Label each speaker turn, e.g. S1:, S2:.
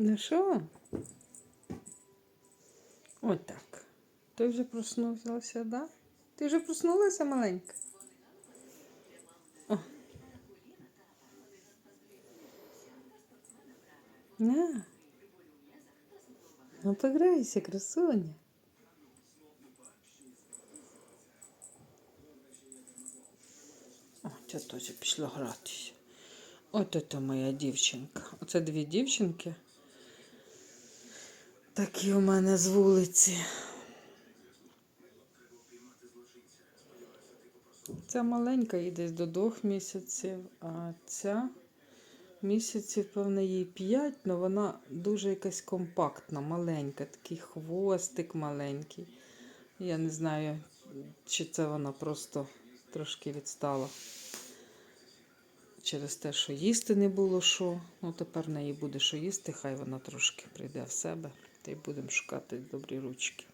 S1: Ну що? Отак. Ти вже проснувся, да? Ти вже проснулася маленька? На. Ну пограйся, красуня. О, теж пішла гратися. От це моя дівчинка. Оце дві дівчинки. Такі у мене з вулиці. Ця маленька їй десь до двох місяців, а ця місяців, певно, їй п'ять, але вона дуже якась компактна, маленька, такий хвостик маленький. Я не знаю, чи це вона просто трошки відстала через те, що їсти не було що. Ну, тепер в неї буде що їсти, хай вона трошки прийде в себе, та й будемо шукати добрі ручки.